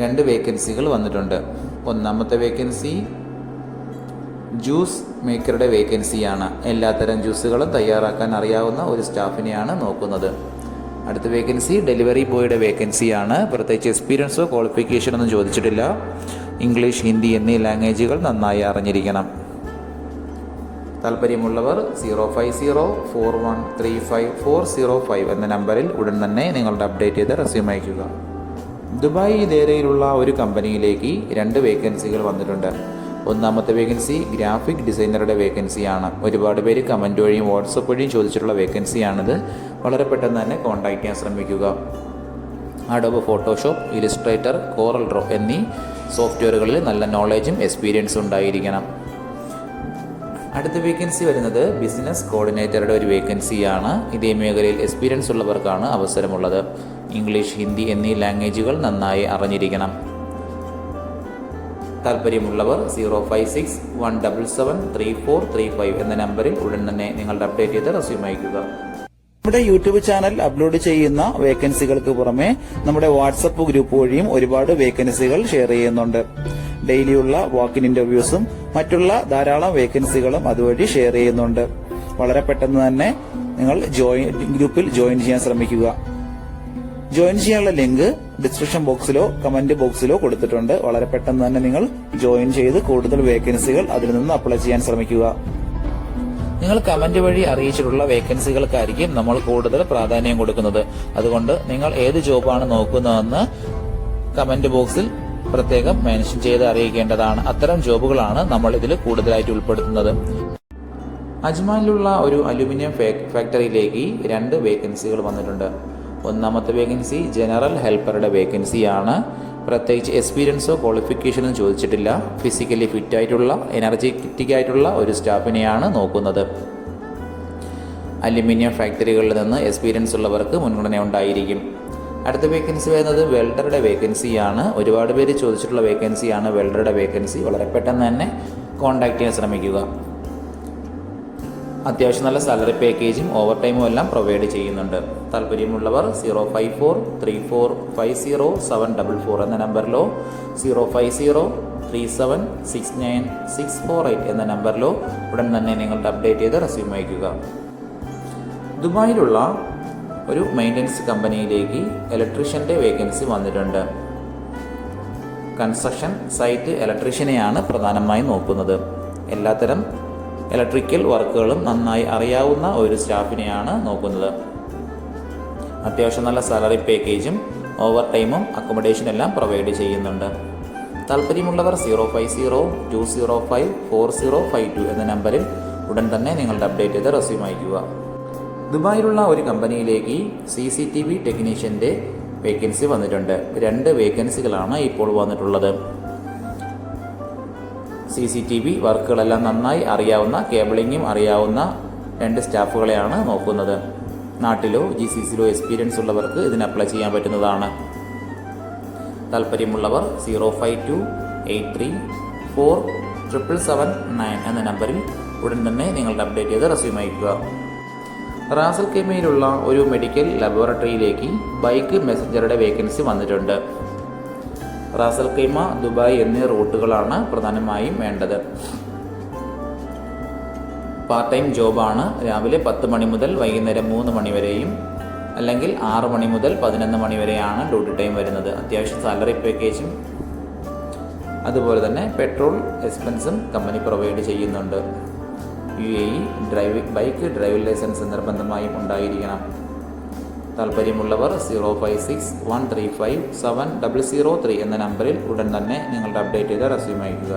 രണ്ട് വേക്കൻസികൾ വന്നിട്ടുണ്ട്. ഒന്നാമത്തെ വേക്കൻസി ജ്യൂസ് മേക്കറുടെ വേക്കൻസിയാണ് എല്ലാത്തരം ജ്യൂസുകളും തയ്യാറാക്കാൻ അറിയാവുന്ന ഒരു സ്റ്റാഫിനെയാണ് നോക്കുന്നത്. അടുത്ത വേക്കൻസി ഡെലിവറി ബോയുടെ വേക്കൻസിയാണ് പ്രത്യേകിച്ച് എക്സ്പീരിയൻസോ ക്വാളിഫിക്കേഷനോ ഒന്നും ചോദിച്ചിട്ടില്ല. ഇംഗ്ലീഷ് ഹിന്ദി എന്നീ ലാംഗ്വേജുകൾ നന്നായി അറിഞ്ഞിരിക്കണം. താല്പര്യമുള്ളവർ zero five zero four one three five four zero five എന്ന നമ്പറിൽ ഉടൻ തന്നെ നിങ്ങളുടെ അപ്ഡേറ്റ് ചെയ്ത് റെസ്യൂം അയയ്ക്കുക. ദുബായ് ഇതേരയിലുള്ള ഒരു കമ്പനിയിലേക്ക് രണ്ട് വേക്കൻസികൾ വന്നിട്ടുണ്ട്. ഒന്നാമത്തെ വേക്കൻസി ഗ്രാഫിക് ഡിസൈനറുടെ വേക്കൻസിയാണ്. ഒരുപാട് പേര് കമന്റ് വഴിയും വാട്സപ്പ് വഴിയും ചോദിച്ചിട്ടുള്ള വേക്കൻസിയാണിത്. വളരെ പെട്ടെന്ന് തന്നെ കോൺടാക്റ്റ് ചെയ്യാൻ ശ്രമിക്കുക. Adobe Photoshop Illustrator Corel Draw എന്നീ സോഫ്റ്റ്വെയറുകളിൽ നല്ല നോളേജും എക്സ്പീരിയൻസും ഉണ്ടായിരിക്കണം. അടുത്ത വേക്കൻസി വരുന്നത് ബിസിനസ് കോർഡിനേറ്ററുടെ ഒരു വേക്കൻസിയാണ് ഇതേ മേഖലയിൽ എക്സ്പീരിയൻസ് ഉള്ളവർക്കാണ് അവസരമുള്ളത്. ഇംഗ്ലീഷ് ഹിന്ദി എന്നീ ലാംഗ്വേജുകൾ നന്നായി അറിഞ്ഞിരിക്കണം. താല്പര്യമുള്ളവർ zero five six one double seven three four three five എന്ന നമ്പറിൽ ഉടൻ തന്നെ നിങ്ങളുടെ അപ്ഡേറ്റ് ചെയ്ത് റെസ്യൂം അയക്കുക നമ്മുടെ യൂട്യൂബ് ചാനൽ അപ്ലോഡ് ചെയ്യുന്ന വേക്കൻസികൾക്ക് പുറമെ നമ്മുടെ വാട്സപ്പ് ഗ്രൂപ്പ് വഴിയും ഒരുപാട് വേക്കൻസികൾ ഷെയർ ചെയ്യുന്നുണ്ട്. ഡെയിലിയുള്ള വാക്കിൻ ഇന്റർവ്യൂസും മറ്റുള്ള ധാരാളം വേക്കൻസികളും അതുവഴി ഷെയർ ചെയ്യുന്നുണ്ട്. വളരെ പെട്ടെന്ന് തന്നെ നിങ്ങൾ ജോയിൻ ഗ്രൂപ്പിൽ ജോയിൻ ചെയ്യാൻ ശ്രമിക്കുക. ജോയിൻ ചെയ്യാനുള്ള ലിങ്ക് ഡിസ്ക്രിപ്ഷൻ ബോക്സിലോ കമന്റ് ബോക്സിലോ കൊടുത്തിട്ടുണ്ട്. വളരെ പെട്ടെന്ന് തന്നെ നിങ്ങൾ ജോയിൻ ചെയ്ത് കൂടുതൽ വേക്കൻസികൾ അതിൽ നിന്ന് അപ്ലൈ ചെയ്യാൻ ശ്രമിക്കുക. നിങ്ങൾ കമന്റ് വഴി അറിയിച്ചിട്ടുള്ള വേക്കൻസികൾക്കായിരിക്കും നമ്മൾ കൂടുതൽ പ്രാധാന്യം കൊടുക്കുന്നത്. അതുകൊണ്ട് നിങ്ങൾ ഏത് ജോബാണ് നോക്കുന്നതെന്ന് കമന്റ് ബോക്സിൽ പ്രത്യേകം മെൻഷൻ ചെയ്ത് അറിയിക്കേണ്ടതാണ്. അത്തരം ജോബുകളാണ് നമ്മൾ ഇതിൽ കൂടുതലായിട്ട് ഉൾപ്പെടുത്തുന്നത്. അജ്മാനിലുള്ള ഒരു അലുമിനിയം ഫാക്ടറിയിലേക്ക് രണ്ട് വേക്കൻസികൾ വന്നിട്ടുണ്ട്. ഒന്നാമത്തെ വേക്കൻസി ജനറൽ ഹെൽപ്പറുടെ വേക്കൻസിയാണ് പ്രത്യേകിച്ച് എക്സ്പീരിയൻസോ ക്വാളിഫിക്കേഷനോ ചോദിച്ചിട്ടില്ല. ഫിസിക്കലി ഫിറ്റ് ആയിട്ടുള്ള എനർജറ്റിക് ആയിട്ടുള്ള ഒരു സ്റ്റാഫിനെയാണ് നോക്കുന്നത്. അലുമിനിയം ഫാക്ടറികളിൽ നിന്ന് എക്സ്പീരിയൻസ് ഉള്ളവർക്ക് മുൻഗണന ഉണ്ടായിരിക്കും. അടുത്ത വേക്കൻസി വരുന്നത് വെൽഡറുടെ വേക്കൻസിയാണ് ഒരുപാട് പേര് ചോദിച്ചിട്ടുള്ള വേക്കൻസിയാണ് വെൽഡറുടെ വേക്കൻസി വളരെ പെട്ടെന്ന് തന്നെ കോൺടാക്ട് ചെയ്യാൻ ശ്രമിക്കുക. അത്യാവശ്യം നല്ല സാലറി പാക്കേജും ഓവർ ടൈമും എല്ലാം പ്രൊവൈഡ് ചെയ്യുന്നുണ്ട്. താല്പര്യമുള്ളവർ zero five four three four five zero seven double four എന്ന നമ്പറിലോ zero five zero three seven six nine six four eight എന്ന നമ്പറിലോ ഉടൻ തന്നെ നിങ്ങളുടെ അപ്ഡേറ്റ് ചെയ്ത് റെസ്യൂം അയക്കുക ദുബായിലുള്ള ഒരു മെയിന്റനൻസ് കമ്പനിയിലേക്ക് ഇലക്ട്രീഷ്യന്റെ വേക്കൻസി വന്നിട്ടുണ്ട്. കൺസ്ട്രക്ഷൻ സൈറ്റ് ഇലക്ട്രീഷ്യനെയാണ് പ്രധാനമായും നോക്കുന്നത്. എല്ലാത്തരം ഇലക്ട്രിക്കൽ വർക്കുകളും നന്നായി അറിയാവുന്ന ഒരു സ്റ്റാഫിനെയാണ് നോക്കുന്നത്. അത്യാവശ്യം നല്ല സാലറി പാക്കേജും ഓവർ ടൈമും അക്കോമഡേഷനും എല്ലാം പ്രൊവൈഡ് ചെയ്യുന്നുണ്ട്. താല്പര്യമുള്ളവർ zero five zero two zero five four zero five two എന്ന നമ്പറിൽ ഉടൻ തന്നെ നിങ്ങളുടെ അപ്ഡേറ്റ് ചെയ്ത റെസ്യൂം അയക്കുക ദുബായിലുള്ള ഒരു കമ്പനിയിലേക്ക് സി സി ടി വി ടെക്നീഷ്യന്റെ വേക്കൻസി വന്നിട്ടുണ്ട്. രണ്ട് വേക്കൻസികളാണ് ഇപ്പോൾ വന്നിട്ടുള്ളത്. സി സി ടി വി വർക്കുകളെല്ലാം നന്നായി അറിയാവുന്ന കേബിളിങ്ങും അറിയാവുന്ന രണ്ട് സ്റ്റാഫുകളെയാണ് നോക്കുന്നത്. നാട്ടിലോ ജി സി സിയിലോ എക്സ്പീരിയൻസ് ഉള്ളവർക്ക് ഇതിന് അപ്ലൈ ചെയ്യാൻ പറ്റുന്നതാണ്. താല്പര്യമുള്ളവർ zero five two eight three four triple seven nine എന്ന നമ്പറിൽ ഉടൻ തന്നെ നിങ്ങളുടെ അപ്ഡേറ്റ് ചെയ്ത് റെസ്യൂം അയക്കുക റാസൽ കെമയിലുള്ള ഒരു മെഡിക്കൽ ലബോറട്ടറിയിലേക്ക് ബൈക്ക് മെസഞ്ചറുടെ വേക്കൻസി വന്നിട്ടുണ്ട്. റാസൽ കൈമ ദുബായ് എന്നീ റൂട്ടുകളാണ് പ്രധാനമായും വേണ്ടത്. പാർട്ട് ടൈം ജോബാണ് രാവിലെ പത്ത് മണി മുതൽ വൈകുന്നേരം മൂന്ന് മണി വരെയും അല്ലെങ്കിൽ ആറ് മണി മുതൽ പതിനൊന്ന് മണി വരെയാണ് ഡ്യൂട്ടി ടൈം വരുന്നത്. അത്യാവശ്യം സാലറി പാക്കേജും അതുപോലെ തന്നെ പെട്രോൾ എക്സ്പെൻസും കമ്പനി പ്രൊവൈഡ് ചെയ്യുന്നുണ്ട്. U A E driving bike driving licence നിർബന്ധമായും ഉണ്ടായിരിക്കണം. താല്പര്യമുള്ളവർ zero five six one three five seven double zero three എന്ന നമ്പറിൽ ഉടൻ തന്നെ നിങ്ങളുടെ അപ്ഡേറ്റ് ചെയ്ത റെസ്യൂം അയക്കുക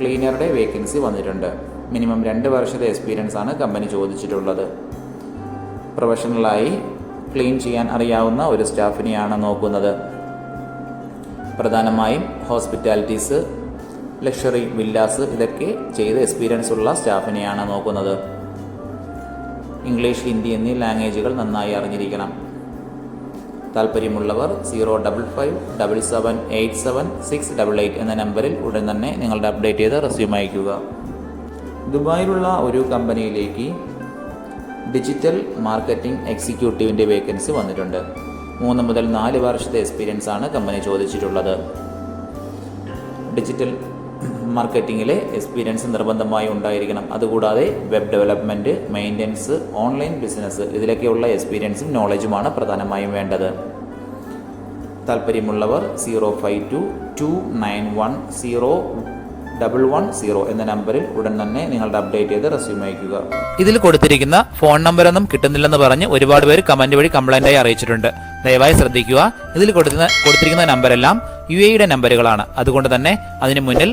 ക്ലീനറുടെ വേക്കൻസി വന്നിട്ടുണ്ട്. മിനിമം രണ്ട് വർഷത്തെ എക്സ്പീരിയൻസ് ആണ് കമ്പനി ചോദിച്ചിട്ടുള്ളത്. പ്രൊഫഷണലായി ക്ലീൻ ചെയ്യാൻ അറിയാവുന്ന ഒരു സ്റ്റാഫിനെയാണ് നോക്കുന്നത്. പ്രധാനമായും ഹോസ്പിറ്റാലിറ്റീസ് ലക്ഷറി വില്ലാസ് ഇതൊക്കെ ചെയ്ത് എക്സ്പീരിയൻസ് ഉള്ള സ്റ്റാഫിനെയാണ് നോക്കുന്നത്. ഇംഗ്ലീഷ് ഹിന്ദി എന്നീ ലാംഗ്വേജുകൾ നന്നായി അറിഞ്ഞിരിക്കണം. താല്പര്യമുള്ളവർ zero double five double seven eight seven six double eight എന്ന നമ്പറിൽ ഉടൻ തന്നെ നിങ്ങളുടെ അപ്ഡേറ്റ് ചെയ്ത റെസ്യൂം അയയ്ക്കുക. ദുബായിലുള്ള ഒരു കമ്പനിയിലേക്ക് ഡിജിറ്റൽ മാർക്കറ്റിംഗ് എക്സിക്യൂട്ടീവിന്റെ വേക്കൻസി വന്നിട്ടുണ്ട്. മൂന്ന് മുതൽ നാല് വർഷത്തെ എക്സ്പീരിയൻസ് ആണ് കമ്പനി ചോദിച്ചിട്ടുള്ളത്. ഡിജിറ്റൽ മാർക്കറ്റിങ്ങിലെ എക്സ്പീരിയൻസ് നിർബന്ധമായി ഉണ്ടായിരിക്കണം. അതുകൂടാതെ web development maintenance online business ഇതിലൊക്കെയുള്ള എക്സ്പീരിയൻസും നോളജുമാണ് പ്രധാനമായും വേണ്ടത്. താല്പര്യമുള്ളവർ zero five two two nine one zero double one zero എന്ന നമ്പറിൽ ഉടൻ തന്നെ നിങ്ങളുടെ അപ്ഡേറ്റ് ചെയ്ത് റെസ്യൂം അയക്കുക ഇതിൽ കൊടുത്തിരിക്കുന്ന ഫോൺ നമ്പറൊന്നും കിട്ടുന്നില്ലെന്ന് പറഞ്ഞ് ഒരുപാട് പേര് കമന്റ് വഴി കംപ്ലൈന്റ് ആയി അറിയിച്ചിട്ടുണ്ട്. ദയവായി ശ്രദ്ധിക്കുക. ഇതിൽ കൊടുക്കുന്ന കൊടുത്തിരിക്കുന്ന നമ്പരെല്ലാം യു എയുടെ നമ്പറുകളാണ് അതുകൊണ്ട് തന്നെ അതിന് മുന്നിൽ